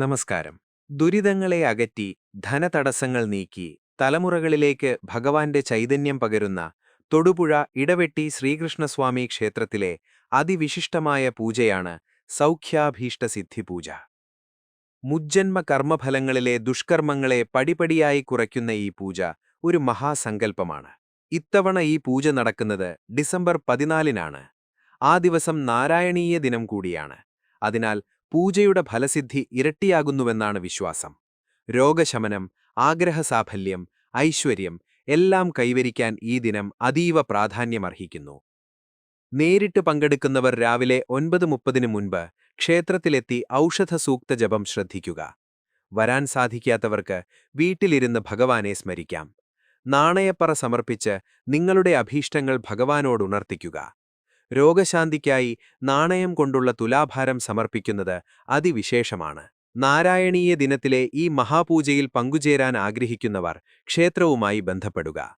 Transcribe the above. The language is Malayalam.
നമസ്കാരം. ദുരിതങ്ങളെ അകറ്റി ധനതടസ്സങ്ങൾ നീക്കി തലമുറകളിലേക്ക് ഭഗവാന്റെ ചൈതന്യം പകരുന്ന തൊടുപുഴ ഇടവെട്ടി ശ്രീകൃഷ്ണസ്വാമി ക്ഷേത്രത്തിലെ അതിവിശിഷ്ടമായ പൂജയാണ് സൗഖ്യാഭീഷ്ടസിദ്ധി പൂജ മുജ്ജന്മ കർമ്മഫലങ്ങളിലെ ദുഷ്കർമ്മങ്ങളെ പടിപടിയായി കുറയ്ക്കുന്ന ഈ പൂജ ഒരു മഹാസങ്കല്പമാണ്. ഇത്തവണ ഈ പൂജ നടക്കുന്നത് ഡിസംബർ പതിനാലിനാണ്. ആ ദിവസം നാരായണീയ ദിനം കൂടിയാണ്. അതിനാൽ പൂജയുടെ ഫലസിദ്ധി ഇരട്ടിയാകുന്നുവെന്നാണ് വിശ്വാസം. രോഗശമനം ആഗ്രഹസാഫല്യം ഐശ്വര്യം എല്ലാം കൈവരിക്കാൻ ഈ ദിനം അതീവ പ്രാധാന്യമർഹിക്കുന്നു. നേരിട്ട് പങ്കെടുക്കുന്നവർ രാവിലെ ഒൻപത് മുപ്പതിന് മുൻപ് ക്ഷേത്രത്തിലെത്തി ഔഷധസൂക്ത ജപം ശ്രദ്ധിക്കുക. വരാൻ സാധിക്കാത്തവർക്ക് വീട്ടിലിരുന്ന് ഭഗവാനെ സ്മരിക്കാം. നാണയപ്പറ സമർപ്പിച്ച് നിങ്ങളുടെ അഭീഷ്ടങ്ങൾ ഭഗവാനോടുണർത്തിക്കുക രോഗശാന്തിക്കായി നാണയം കൊണ്ടുള്ള തുലാഭാരം സമർപ്പിക്കുന്നത് അതിവിശേഷമാണ്. നാരായണീയ ദിനത്തിലെ ഈ മഹാപൂജയിൽ പങ്കുചേരാൻ ആഗ്രഹിക്കുന്നവർ ക്ഷേത്രവുമായി ബന്ധപ്പെടുക.